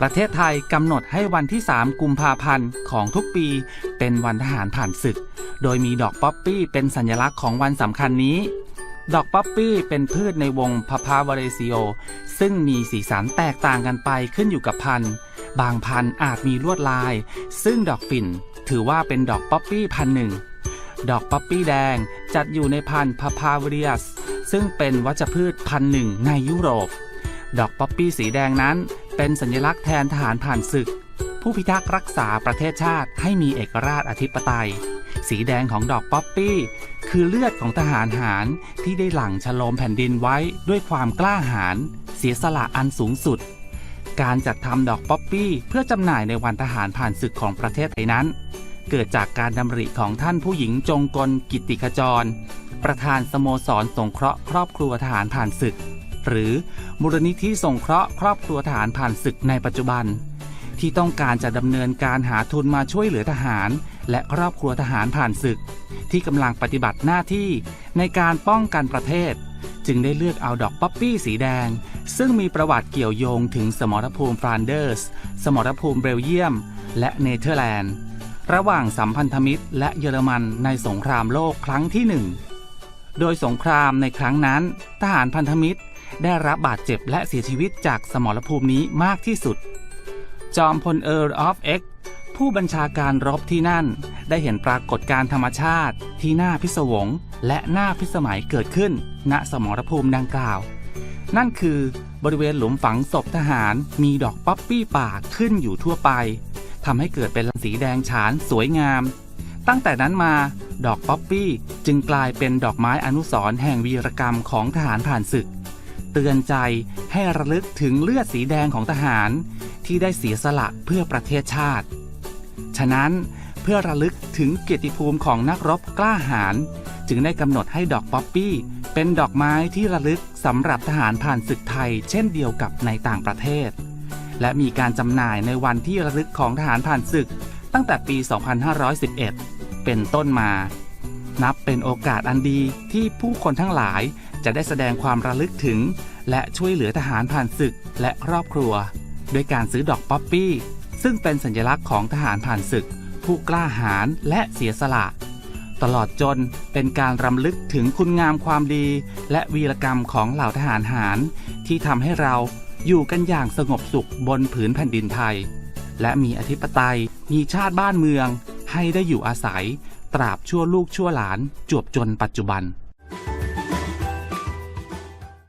ประเทศไทยกำหนดให้วันที่ 3 กุมภาพันธ์ของทุกปี เป็นวันทหารผ่านศึก โดยมีดอกป๊อปปี้เป็นสัญลักษณ์ของวันสำคัญนี้ ดอกป๊อปปี้เป็นพืชในวงพาพาวาเรซิโอ ซึ่งมีสีสันแตกต่างกันไปขึ้นอยู่กับพันธุ์ บางพันธุ์อาจมีลวดลาย ซึ่งดอกฝิ่น ถือว่าเป็นดอกป๊อปปี้พันธุ์หนึ่งดอกป๊อปปี้แดงจัดอยู่ในพันธุ์พาพาวเรียส ซึ่งเป็นวัชพืชพันธุ์หนึ่งในยุโรป ดอกป๊อปปี้สีแดงนั้น เป็นสัญลักษณ์แทนทหารผ่านศึก ผู้พิทักษ์รักษาประเทศชาติให้มีเอกราชอธิปไตย สีแดงของดอกป๊อปปี้ คือเลือดของทหารหารที่ได้หลั่งฉลมแผ่นดินไว้ด้วยความกล้าหาญเสียสละอันสูงสุด การจัดทำดอกป๊อปปี้เพื่อจำหน่ายในวันทหารผ่านศึกของประเทศไทยนั้น เกิดจากการดำริของท่านผู้หญิงจงกลกิตติขจร ประธานสโมสรสงเคราะห์ครอบครัวทหารผ่านศึก หรือมูลนิธิสงเคราะห์ครอบครัวทหารผ่านศึกในปัจจุบัน ที่ต้องการจะดำเนินการหาทุนมาช่วยเหลือทหาร และครอบครัวทหารผ่านศึก ที่กำลังปฏิบัติหน้าที่ในการป้องกันประเทศ จึงได้เลือกเอาดอกป๊อปปี้สีแดง ซึ่งมีประวัติเกี่ยวโยงถึงสมรภูมิฟรานเดอร์ส สมรภูมิเบลเยียม และเนเธอร์แลนด์ระหว่างสัมพันธมิตรและเยอรมันในสงครามโลกครั้งที่หนึ่งโดยสงครามในครั้งนั้น ทหารพันธมิตร ได้รับบาดเจ็บและเสียชีวิตจากสมรภูมินี้มากที่สุด จอมพลเอิร์ลออฟเอ็กผู้บัญชาการรบที่นั่น ได้เห็นปรากฏการธรรมชาติที่น่าพิศวง และน่าพิสมัยเกิดขึ้น ณสมรภูมิดังกล่าว นั่นคือบริเวณหลุมฝังศพทหารมีดอกป๊อปปี้ป่าขึ้นอยู่ทั่วไปทำให้เกิดเป็นสีแดงฉานสวยงาม ตั้งแต่นั้นมาดอกป๊อปปี้จึงกลายเป็นดอกไม้อนุสรณ์แห่งวีรกรรมของทหารผ่านศึก เตือนใจให้ระลึกถึงเลือดสีแดงของทหาร ที่ได้เสียสละเพื่อประเทศชาติ ฉะนั้นเพื่อระลึกถึงเกียรติภูมิของนักรบกล้าหาญจึงได้กำหนดให้ดอกป๊อปปี้ เป็นดอกไม้ที่ระลึกสำหรับทหารผ่านศึกไทย เช่นเดียวกับในต่างประเทศ และมีการจำหน่ายในวันที่ระลึกของทหารผ่านศึก ตั้งแต่ปี 2511 เป็นต้นมา นับเป็นโอกาสอันดีที่ผู้คนทั้งหลาย จะได้แสดงความระลึกถึง และช่วยเหลือทหารผ่านศึกและครอบครัว ด้วยการซื้อดอกป๊อปปี้ ซึ่งเป็นสัญลักษณ์ของทหารผ่านศึก ผู้กล้าหาญและเสียสละ ตลอดจนเป็นการรำลึกถึงคุณงามความดี และวีรกรรมของเหล่าทหารหาร ที่ทำให้เราอยู่กันอย่างสงบสุขบนผืนแผ่นดินไทย และมีอธิปไตยมีชาติบ้านเมือง ให้ได้อยู่อาศัย ตราบชั่วลูกชั่วหลานจวบจนปัจจุบัน